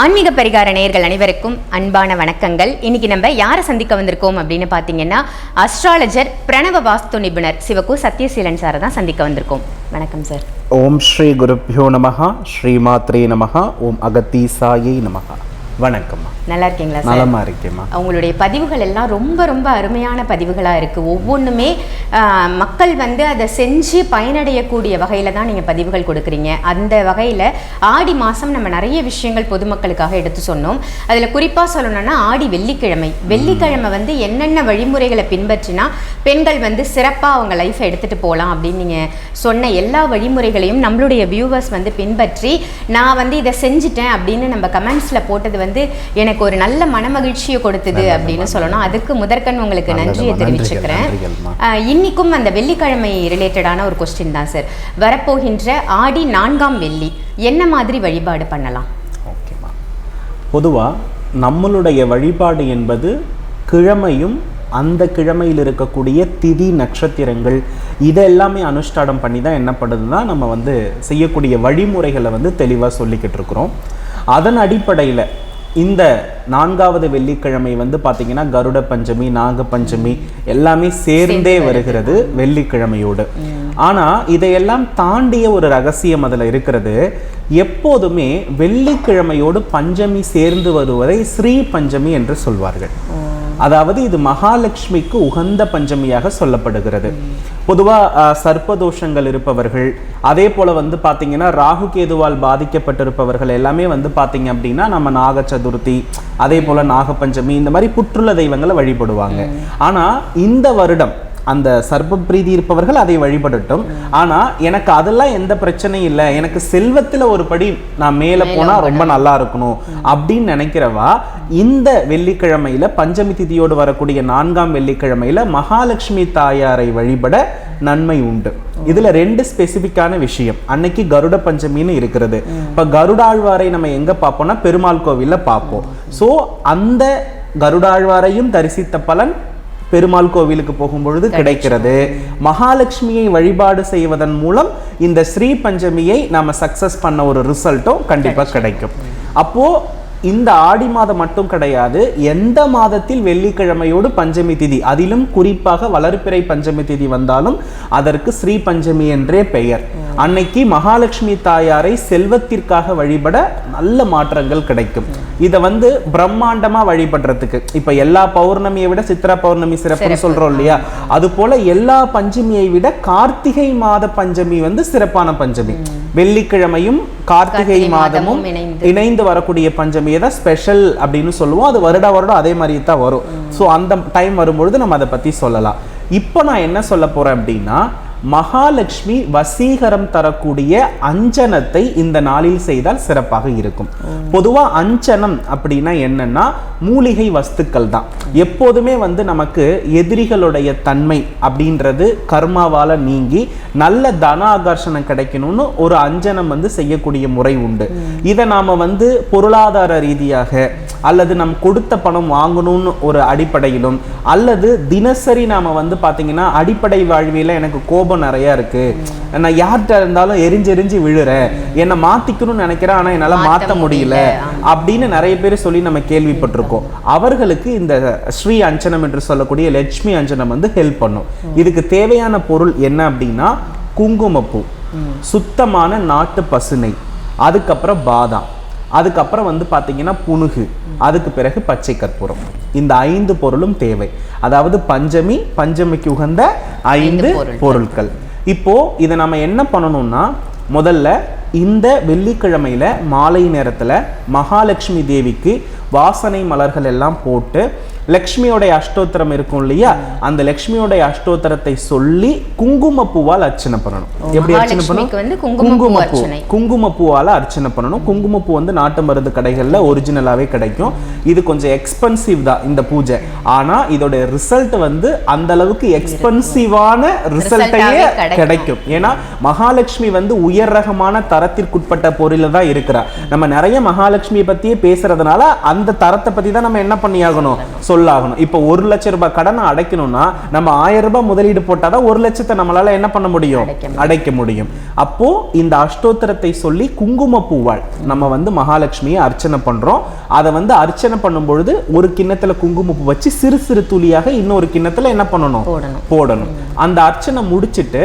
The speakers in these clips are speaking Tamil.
ஆன்மீக பரிகார நேயர்கள் அனைவருக்கும் அன்பான வணக்கங்கள். இன்னைக்கு நம்ம யாரை சந்திக்க வந்திருக்கோம் அப்படின்னு பார்த்தீங்கன்னா அஸ்ட்ராலஜர் பிரணவ வாஸ்து நிபுணர் சிவகு சத்யசீலன் சாரை தான் சந்திக்க வந்திருக்கோம். வணக்கம் சார். ஓம் ஸ்ரீ குருப்பியோ ஸ்ரீ மாத்ரே நமகா ஓம் அகத்தீசாயை நமகா வணக்கம்மா. நல்லா இருக்கீங்களா சார்? நலமா இருக்கேம்மா. அவங்களுடைய பதிவுகள் எல்லாம் ரொம்ப ரொம்ப அருமையான பதிவுகளாக இருக்குது ஒவ்வொன்றுமே மக்கள் வந்து அதை செஞ்சு பயனடையக்கூடிய வகையில் தான் நீங்கள் பதிவுகள் கொடுக்குறீங்க. அந்த வகையில் ஆடி மாதம் நம்ம நிறைய விஷயங்கள் பொதுமக்களுக்காக எடுத்து சொன்னோம். அதில் குறிப்பாக சொல்லணும்னா ஆடி வெள்ளிக்கிழமை. வெள்ளிக்கிழமை வந்து என்னென்ன வழிமுறைகளை பின்பற்றினா பெண்கள் வந்து சிறப்பாக அவங்க லைஃப்பை எடுத்துகிட்டு போகலாம் அப்படின்னு நீங்கள் சொன்ன எல்லா வழிமுறைகளையும் நம்மளுடைய வியூவர்ஸ் வந்து பின்பற்றி நான் வந்து இதை செஞ்சுட்டேன் அப்படின்னு நம்ம கமெண்ட்ஸில் போட்டது வந்து எனக்கு ஒரு நல்ல மனமகிழ்ச்சியை கொடுத்தது அப்படின்னு சொல்லணும். அதுக்கு முதற்கண் உங்களுக்கு. நன்றியை தெரிவிச்சுக்கிறேன். இன்னிக்கும் அந்த வெள்ளிக்கிழமை ரிலேட்டடான ஒரு கொஸ்டின் தான் சார் வரப்போகின்ற ஆடி நான்காம் வெள்ளி என்ன மாதிரி வழிபாடு பண்ணலாம்? ஓகேம்மா பொதுவா நம்மளுடைய வழிபாடு என்பது கிழமையும் அந்த கிழமையில் இருக்கக்கூடிய திதி நட்சத்திரங்கள் இதெல்லாமே அனுஷ்டானம் பண்ணி தான் என்ன பண்ணுதுன்னா நம்ம வந்து செய்யக்கூடிய வழிமுறைகளை வந்து தெளிவாக சொல்லிக்கிட்டு இருக்கிறோம். அதன் அடிப்படையில் இந்த நான்காவது வெள்ளிக்கிழமை வந்து பார்த்தீங்கன்னா கருட பஞ்சமி நாக பஞ்சமி எல்லாமே சேர்ந்தே வருகிறது வெள்ளிக்கிழமையோடு. ஆனா இதையெல்லாம் தாண்டிய ஒரு ரகசியம் அதுல இருக்கிறது. எப்போதுமே வெள்ளிக்கிழமையோடு பஞ்சமி சேர்ந்து வருவதை ஸ்ரீ பஞ்சமி என்று சொல்வார்கள். அதாவது இது மகாலட்சுமிக்கு உகந்த பஞ்சமியாக சொல்லப்படுகிறது. பொதுவா அஹ், சர்ப்பதோஷங்கள் இருப்பவர்கள் அதே போல வந்து பாத்தீங்கன்னா ராகு கேதுவால் பாதிக்கப்பட்டிருப்பவர்கள் எல்லாமே வந்து பாத்தீங்க அப்படின்னா நம்ம நாக சதுர்த்தி அதே போல நாகப்பஞ்சமி இந்த மாதிரி புற்றுள்ள தெய்வங்களை வழிபடுவாங்க. ஆனா இந்த வருடம் அந்த சர்ப்ப பிரீதி இருப்பவர்கள் அதை வழிபடட்டும். ஆனா எனக்கு அதெல்லாம் எந்த பிரச்சனையும் இல்லை. எனக்கு செல்வத்துல ஒரு படி நான் மேல போனா ரொம்ப நல்லா இருக்கணும் அப்படின்னு நினைக்கிறவா இந்த வெள்ளிக்கிழமையில பஞ்சமி திதியோடு வரக்கூடிய நான்காம் வெள்ளிக்கிழமையில மகாலட்சுமி தாயாரை வழிபட நன்மை உண்டு. இதுல ரெண்டு ஸ்பெசிபிக்கான விஷயம். அன்னைக்கு கருட பஞ்சமின்னு இருக்கிறது. இப்ப கருடாழ்வாரை நம்ம எங்க பார்ப்போம்னா பெருமாள் கோவில்ல பார்ப்போம். சோ அந்த கருடாழ்வாரையும் தரிசித்த பலன் பெருமாள் கோவிலுக்கு போகும்பொழுது கிடைக்கிறது. மகாலட்சுமியை வழிபாடு செய்வதன் மூலம் இந்த ஸ்ரீ பஞ்சமியை நாம சக்சஸ் பண்ண ஒரு ரிசல்ட்டும் கண்டிப்பா கிடைக்கும். அப்போ இந்த ஆடி மாதம் மட்டும் கிடையாது எந்த மாதத்தில் வெள்ளிக்கிழமையோடு பஞ்சமி திதி அதிலும் குறிப்பாக வளர்பிறை பஞ்சமி திதி வந்தாலும் அதற்கு ஸ்ரீ பஞ்சமி என்றே பெயர். அன்னைக்கு மகாலட்சுமி தாயாரை செல்வத்திற்காக வழிபட நல்ல மாற்றங்கள் கிடைக்கும். இதை வந்து பிரம்மாண்டமா வழிபடுறதுக்கு இப்ப எல்லா பௌர்ணமியை விட சித்ரா பௌர்ணமி சிறப்புன்னு சொல்றோம் இல்லையா? அது போல எல்லா பஞ்சமியை விட கார்த்திகை மாத பஞ்சமி வந்து சிறப்பான பஞ்சமி. வெள்ளிக்கிழமையும் கார்த்திகை மாதமும் இணைந்து. வரக்கூடிய பஞ்சமியை தான் ஸ்பெஷல் அப்படின்னு சொல்லுவோம். அது வருட வருடம் அதே மாதிரி தான் வரும். ஸோ அந்த டைம் வரும்பொழுது நம்ம அதை பத்தி சொல்லலாம். இப்போ நான் என்ன சொல்ல போறேன் அப்படின்னா மகாலட்சுமி வசீகரம் தரக்கூடிய அஞ்சனத்தை இந்த நாளில் செய்தால் சிறப்பாக இருக்கும். பொதுவா அஞ்சனம் அப்படின்னா என்னன்னா மூலிகை வஸ்துக்கள் தான். எப்போதுமே வந்து நமக்கு எதிரிகளுடைய தன்மை அப்படின்றது கர்மாவால நீங்கி நல்ல தன ஆகர்ஷணம் கிடைக்கணும்னு ஒரு அஞ்சனம் வந்து செய்யக்கூடிய முறை உண்டு. இதை நாம வந்து பொருளாதார ரீதியாக அல்லது நம் கொடுத்த பணம் வாங்கணும்னு ஒரு அடிப்படையிலும் அல்லது தினசரி நாம வந்து பாத்தீங்கன்னா அடிப்படை வாழ்வியல எனக்கு கோபம் நிறைய இருக்கு. நான் யார்கிட்ட இருந்தாலும் எரிஞ்சு எரிஞ்சு விழுறேன். என்னை மாத்திக்கணும்னு நினைக்கிறேன் ஆனா என்னால முடியல. முடியல. அப்படின்னு நிறைய பேர் சொல்லி நம்ம கேள்விப்பட்டிருக்கோம். அவர்களுக்கு இந்த ஸ்ரீ அஞ்சனம் என்று சொல்லக்கூடிய லட்சுமி அஞ்சனம் வந்து ஹெல்ப் பண்ணும். இதுக்கு தேவையான பொருள் என்ன அப்படின்னா குங்குமப்பூ. சுத்தமான நாட்டு பசுனை அதுக்கப்புறம் பாதாம். அதுக்கப்புறம் வந்து பார்த்தீங்கன்னா புனுகு. அதுக்கு பிறகு பச்சை கற்பூரம். இந்த ஐந்து பொருளும் தேவை. அதாவது பஞ்சமி பஞ்சமிக்கு உகந்த ஐந்து பொருட்கள். இப்போ இதை நம்ம என்ன பண்ணணும்னா முதல்ல இந்த வெள்ளிக்கிழமையில மாலை நேரத்துல மகாலட்சுமி தேவிக்கு வாசனை மலர்கள் எல்லாம் போட்டு லக்ஷ்மியோடைய அஷ்டோத்திரம் இருக்கும் இல்லையா? அந்த லக்ஷ்மியோடைய அஷ்டோத்திரத்தை சொல்லி குங்கும பூவால் அர்ச்சனை பண்ணணும். எப்படி அர்ச்சனை பண்ணணும்? குங்குமப்பூ அர்ச்சனை. குங்குமப்பூவால அர்ச்சனை பண்ணணும். குங்குமப்பூ வந்து நாட்டு மருந்து கடைகள்ல ஒரிஜினலாவே கிடைக்கும். இது கொஞ்சம் எக்ஸ்பென்சிவ் தான் இந்த பூஜை. ஆனா இதோட ரிசல்ட் வந்து அந்த அளவுக்கு எக்ஸ்பென்சிவான ரிசல்ட்டையே கிடைக்கும். ஏன்னா மகாலட்சுமி வந்து உயர் ரகமான தரத்திற்குட்பட்ட பொருளில் தான் இருக்கிறா. நம்ம நிறைய மகாலட்சுமியை பத்தியே பேசுறதுனால அந்த தரத்தை பத்தி தான் நம்ம என்ன பண்ணியாகணும்? சொல்லாகணும். இப்போ ஒரு லட்சம் ரூபாய் கடனை அடைக்கணும்னா நம்ம ஆயிரம் ரூபாய் முதலீடு போட்டாதான் ஒரு லட்சத்தை நம்மளால என்ன பண்ண முடியும்? அடைக்க முடியும். அப்போ இந்த அஷ்டோத்திரத்தை சொல்லி குங்கும பூவாள் நம்ம வந்து மகாலட்சுமியை அர்ச்சனை பண்றோம். அதை வந்து அர்ச்சனை பண்ணும் பொழுது ஒரு கிண்ணத்துல குங்கும பூ வச்சு சிறு சிறு துளியாக இன்னொரு கிண்ணத்துல என்ன பண்ணணும்? போடணும். அந்த அர்ச்சனை முடிச்சிட்டு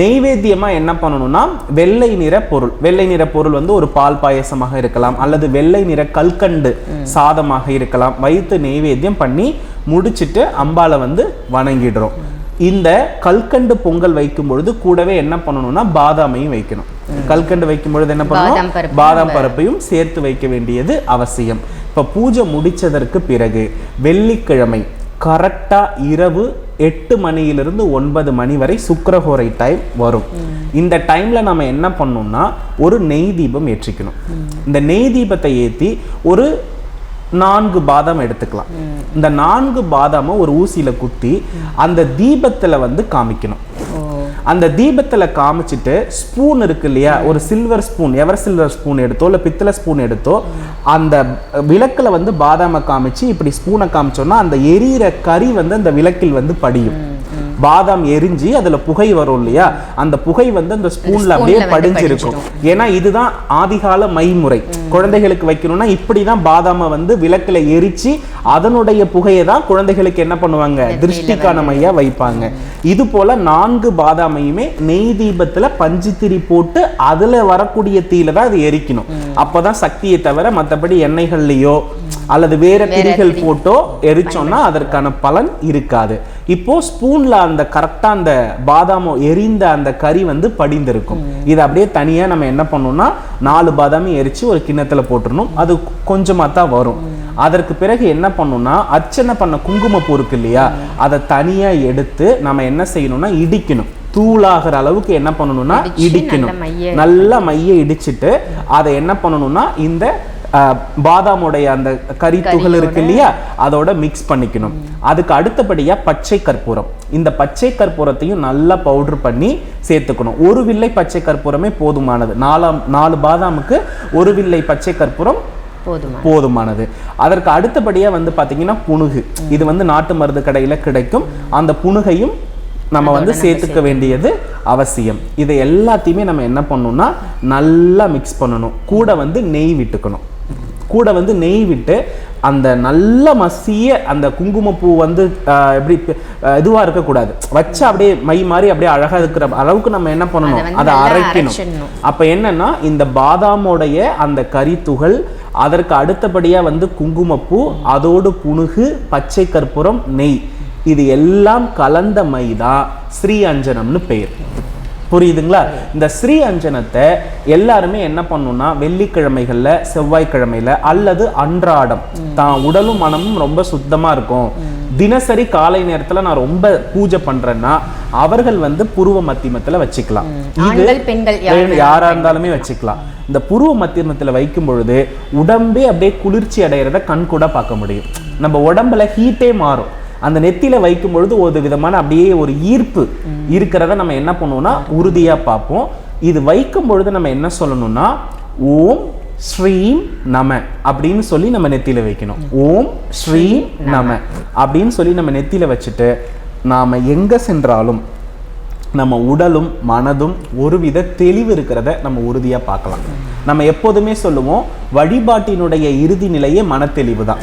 நெய்வேத்தியமா என்ன பண்ணணும்னா வெள்ளை நிற பொருள். வெள்ளை நிற பொருள் வந்து ஒரு பால் பாயசமாக இருக்கலாம் அல்லது வெள்ளை நிற கல்கண்டு சாதமாக இருக்கலாம். வைத்து நெய்வேத்தியம் பண்ணி முடிச்சிட்டு அம்பாளை வந்து வணங்கிடுறோம். இந்த கல்கண்டு பொங்கல் வைக்கும் பொழுது கூடவே என்ன பண்ணணும்னா பாதாமையும் வைக்கணும். கல்கண்டு வைக்கும் பொழுது என்ன பண்ணணும்? பாதாம் பருப்பையும் சேர்த்து வைக்க வேண்டியது அவசியம். இப்ப பூஜை முடிச்சதற்கு பிறகு வெள்ளிக்கிழமை கரெக்டா இரவு எட்டு மணியிலிருந்து ஒன்பது மணி வரை சுக்கரஹோரை டைம் வரும். இந்த டைமில் நம்ம என்ன பண்ணோம்னா ஒரு நெய் தீபம் ஏற்றிக்கணும். இந்த நெய் தீபத்தை ஏற்றி ஒரு நான்கு பாதாம் எடுத்துக்கலாம். இந்த நான்கு பாதாமை ஒரு ஊசியில் குத்தி அந்த தீபத்தில் வந்து காமிக்கணும். அந்த தீபத்தில் காமிச்சிட்டு ஸ்பூன் இருக்கு இல்லையா? ஒரு silver spoon ever silver spoon எடுத்தோ இல்லை பித்தளை ஸ்பூன் எடுத்தோ அந்த விளக்கில் வந்து பாதாமை காமிச்சு இப்படி ஸ்பூனை காமிச்சோன்னா அந்த எரியிற கறி வந்து அந்த விளக்கில் வந்து படியும். பாதாம் எரிஞ்சு அதுல புகை வரும் இல்லையா? அந்த புகை வந்து அந்த ஸ்பூன்ல அப்படியே படிஞ்சிருக்கும். ஏன்னா இதுதான் ஆதிகால மைமுறை. குழந்தைகளுக்கு வைக்கணும்னா இப்படிதான் பாதாமை வந்து விளக்குல எரிச்சு அதனுடைய புகையை தான் குழந்தைகளுக்கு என்ன பண்ணுவாங்க? திருஷ்டிக்கான மையா வைப்பாங்க. இது போல நான்கு பாதாமையுமே நெய் தீபத்துல பஞ்சுத்திரி போட்டு அதுல வரக்கூடிய தீயில தான் அது எரிக்கணும். அப்பதான் சக்தியை தவிர மத்தபடி எண்ணெய்கள்லயோ அல்லது வேற திரிகள் போட்டோ எரிச்சோம்னா அதற்கான பலன் இருக்காது. இப்போ ஸ்பூன்ல அந்த கரெக்டா அந்த பாதாமோ எரிந்த அந்த கறி வந்து படிந்திருக்கும். இது அப்படியே தனியா நம்ம என்ன பண்ணணும்னா நாலு பாதாமும் எரிச்சு ஒரு கிண்ணத்துல போட்டுறணும். அது கொஞ்சமா தான் வரும். அதற்கு பிறகு என்ன பண்ணணும்னா அர்ச்சனை பண்ண குங்குமப்பூ இருக்கு இல்லையா அதை தனியா எடுத்து நம்ம என்ன செய்யணும்னா இடிக்கணும். தூளாகிற அளவுக்கு என்ன பண்ணணும்னா இடிக்கணும். நல்ல மைய இடிச்சிட்டு அதை என்ன பண்ணணும்னா இந்த பாதாமுடைய அந்த கறி துகள் இருக்கு இல்லையா? அதோட மிக்ஸ் பண்ணிக்கணும். அதுக்கு அடுத்தபடியா பச்சை கற்பூரம். இந்த பச்சை கற்பூரத்தையும் நல்லா பவுடர் பண்ணி சேர்த்துக்கணும். ஒரு வில்லை பச்சை கற்பூரமே போதுமானது. நாலாம் நாலு பாதாமுக்கு ஒரு வில்லை பச்சை கற்பூரம் போதுமா போதுமானது. அதற்கு அடுத்தபடியா வந்து பாத்தீங்கன்னா புணுகு இது வந்து நாட்டு மருந்து கடையில கிடைக்கும். அந்த புணுகையும் நம்ம வந்து சேர்த்துக்க வேண்டியது அவசியம். இதை எல்லாத்தையுமே நம்ம என்ன பண்ணணும்னா நல்லா மிக்ஸ் பண்ணணும். கூட வந்து நெய் விட்டுக்கணும். கூட வந்து நெய் விட்டு அந்த நல்ல மசிய அந்த குங்குமப்பூ வந்து எப்படி ஆஹ், இதுவா இருக்கக்கூடாது. வச்சா அப்படியே மை மாதிரி அப்படியே அழகா இருக்கிற அளவுக்கு நம்ம என்ன பண்ணணும்? அதை அரைக்கணும். அப்ப என்னன்னா இந்த பாதாமோடைய அந்த கரித்துகள் அதற்கு அடுத்தபடியா வந்து குங்குமப்பூ அதோடு புணுகு பச்சை கற்பூரம் நெய். இது எல்லாம் கலந்த மைதா ஸ்ரீ அஞ்சனம்னு பெயர் புரியுதுங்களா? இந்த ஸ்ரீ அஞ்சனத்தை எல்லாருமே என்ன பண்ணணும்னா வெள்ளிக்கிழமைகள்ல செவ்வாய்க்கிழமையில அல்லது அன்றாடம். தான் உடலும் மனமும் ரொம்ப சுத்தமா இருக்கும். தினசரி காலை நேரத்துல நான் ரொம்ப பூஜை பண்றேன்னா அவர்கள் வந்து புருவ மத்தியமத்துல வச்சுக்கலாம். யார் இருந்தாலுமே வச்சுக்கலாம். இந்த புருவ மத்தியமத்துல வைக்கும் பொழுது உடம்பே அப்படியே குளிர்ச்சி அடைகிறத கண் கூட பார்க்க முடியும். நம்ம உடம்புல ஹீட்டே மாறும். அந்த நெத்தியில வைக்கும் பொழுது ஒரு விதமான அப்படியே ஒரு ஈர்ப்பு இருக்கிறத நம்ம என்ன பண்ணுவோம்னா உறுதியா பார்ப்போம். இது வைக்கும் பொழுது நம்ம என்ன சொல்லணும்னா ஓம் ஸ்ரீம் நம அப்படின்னு சொல்லி நம்ம நெத்தியில வைக்கணும். ஓம் ஸ்ரீம் நம அப்படின்னு சொல்லி நம்ம நெத்தியில வச்சுட்டு நாம எங்க சென்றாலும் நம்ம உடலும் மனதும் ஒருவித தெளிவு இருக்கிறத நம்ம உறுதியா பார்க்கலாம். நம்ம எப்போதுமே சொல்லுவோம் வழிபாட்டினுடைய இறுதி நிலையே மனத்தெளிவு தான்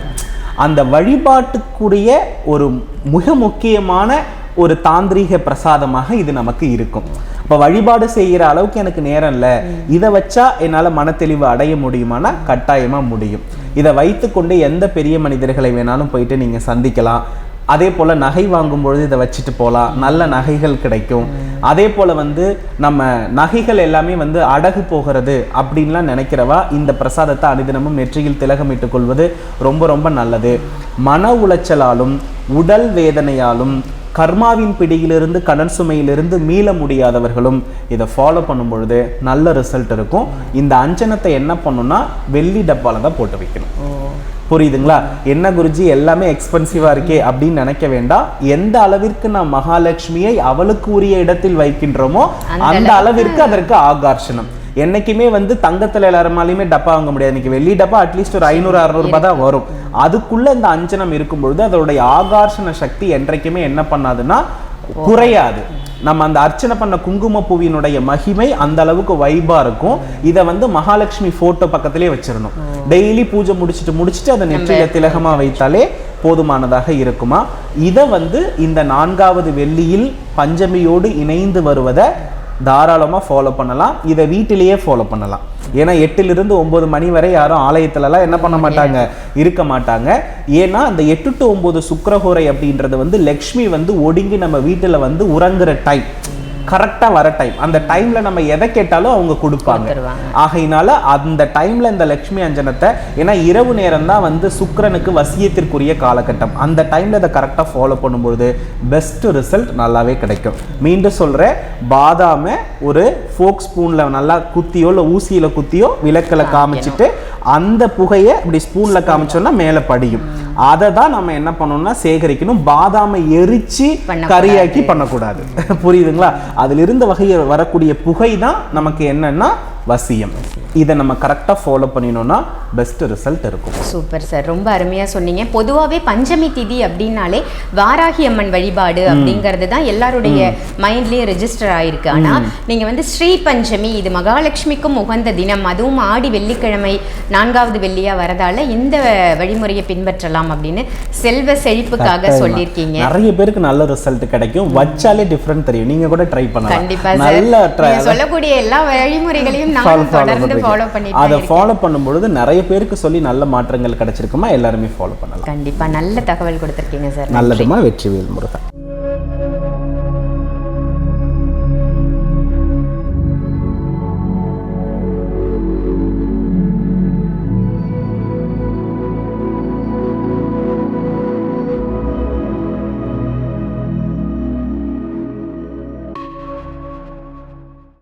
அந்த வழிபாட்டுக்குரிய ஒரு மிக முக்கியமான ஒரு தாந்திரீக பிரசாதமாக இது நமக்கு இருக்கும். இப்போ வழிபாடு செய்கிற அளவுக்கு எனக்கு நேரம் இல்லை. இதை வச்சா என்னால் மனத்தெளிவு அடைய முடியுமானா? கட்டாயமா முடியும். இதை வைத்துக்கொண்டு எந்த பெரிய மனிதர்களை வேணாலும் போயிட்டு நீங்க சந்திக்கலாம். அதே போல் நகை வாங்கும் பொழுது இதை வச்சுட்டு போகலாம் நல்ல நகைகள் கிடைக்கும். அதே போல் வந்து நம்ம நகைகள் எல்லாமே வந்து அடகு போகிறது அப்படின்லாம் நினைக்கிறவா இந்த பிரசாதத்தை அனுதினமும் நெற்றியில் திலகமிட்டு கொள்வது ரொம்ப ரொம்ப நல்லது. மன உளைச்சலாலும் உடல் வேதனையாலும் கர்மாவின் பிடியிலிருந்து கடன் சுமையிலிருந்து மீள முடியாதவர்களும் இதை ஃபாலோ பண்ணும் பொழுது நல்ல ரிசல்ட் இருக்கும். இந்த அஞ்சனத்தை என்ன பண்ணுன்னா வெள்ளி டப்பால தான் போட்டு வைக்கணும். புரியுதுங்களா? என்ன குருஜி எல்லாமே எக்ஸ்பென்சிவா இருக்கே அப்படின்னு நினைக்க வேண்டாம். எந்த அளவிற்கு நாம் மகாலட்சுமியை அவளுக்கு உரிய இடத்தில் வைக்கின்றோமோ அந்த அளவிற்கு அதற்கு ஆகர்ஷணம். என்னைக்குமே வந்து தங்கத்துல எல்லாருமாலையுமே டப்பா வாங்க முடியாது. இன்னைக்கு வெள்ளி டப்பா அட்லீஸ்ட் ஒரு ஐநூறு அறுநூறு ரூபாய் தான் வரும். அதுக்குள்ள இந்த அஞ்சனம் இருக்கும் பொழுது அதோடைய ஆகர்ஷண சக்தி என்றைக்குமே என்ன பண்ணாதுன்னா குறையாது. நம்ம அந்த அர்ச்சனை பண்ண குங்கும பூவினுடைய மகிமை அந்த அளவுக்கு வைபா இருக்கும். இதை வந்து மகாலட்சுமி போட்டோ பக்கத்திலே வச்சிடணும் டெய்லி பூஜை முடிச்சிட்டு முடிச்சிட்டு அதை நெற்றியில திலகமா வைத்தாலே போதுமானதாக இருக்குமா? இதை வந்து இந்த நான்காவது வெள்ளியில் பஞ்சமியோடு இணைந்து வருவதை தாராளமாக ஃபாலோ பண்ணலாம். இதை வீட்டிலேயே ஃபாலோ பண்ணலாம். ஏன்னா எட்டிலிருந்து ஒம்பது மணி வரை யாரும் ஆலயத்துலலாம் என்ன பண்ண மாட்டாங்க? இருக்க மாட்டாங்க. ஏன்னா அந்த எட்டு டு ஒம்பது சுக்கரஹோரை அப்படின்றது வந்து லக்ஷ்மி வந்து ஒடுங்கி நம்ம வீட்டில் வந்து உறங்குற டைம் கரெக்டாக வர டைம் அந்த டைம்ல நம்ம எதை கேட்டாலும் அவங்க கொடுப்பாங்க. ஆகையினால அந்த டைம்ல இந்த லக்ஷ்மி அஞ்சனத்தை ஏன்னா இரவு நேரம் தான் வந்து சுக்கிரனுக்கு வசியத்திற்குரிய காலகட்டம். அந்த டைம்ல இதை கரெக்டாக ஃபாலோ பண்ணும்பொழுது பெஸ்ட் ரிசல்ட் நல்லாவே கிடைக்கும். மீண்டும் சொல்றேன் பாதாம ஒரு ஃபோக் ஸ்பூன்ல நல்லா குத்தியோ இல்லை ஊசியில குத்தியோ விளக்கில் காமிச்சிட்டு அந்த புகையை இப்படி ஸ்பூன்ல காமிச்சோம்னா மேலே படியும். அதை தான் நம்ம என்ன பண்ணணும்னா சேகரிக்கணும். பாதாமை எரிச்சு. கறியாக்கி பண்ணக்கூடாது. புரியுதுங்களா? அதிலிருந்து வகையில் வரக்கூடிய புகை தான் நமக்கு என்னன்னா வசியம். இதை நம்ம கரெக்டாக ஃபாலோ பண்ணினோம்னா பெஸ்ட் ரிசல்ட் இருக்கும். Super sir. ரொம்ப அருமையா சொன்னீங்க. பொதுவாகவே பஞ்சமி திதி அப்படின்னாலே வாராகி அம்மன் வழிபாடு அப்படிங்கிறது தான் எல்லாருடைய மைண்ட்லயும் ரெஜிஸ்டர் ஆயிருக்கு. ஆனா நீங்க வந்து ஸ்ரீ பஞ்சமி இது மகாலட்சுமிக்கும் உகந்த தினம் அதுவும் ஆடி வெள்ளிக்கிழமை நான்காவது வெள்ளியா வரதால இந்த வழிமுறையை பின்பற்றலாம் அப்படின்னு செல்வ செழிப்புக்காக. சொல்லியிருக்கீங்க. நிறைய பேருக்கு நல்ல ரிசல்ட் கிடைக்கும். வச்சாலே டிஃப்ரெண்ட் தெரியும். நீங்க கூட ட்ரை பண்ணலாம். கண்டிப்பா சார். நல்ல ட்ரை நீங்க சொல்லக்கூடிய எல்லா வழிமுறைகளையும் நானும் தொடர்ந்து ஃபாலோ பண்ணிட்டு அதை இருக்கேன். ஃபாலோ பண்ணும்பொழுது நிறைய பேருக்கு சொல்லி நல்ல மாற்றங்கள் கிடைச்சிருக்குமா? எல்லாருமே ஃபாலோ பண்ணலாம். கண்டிப்பா. நல்ல தகவல் கொடுத்துருக்கீங்க சார் நல்லதுமா? வெற்றி வேல் முருகன்.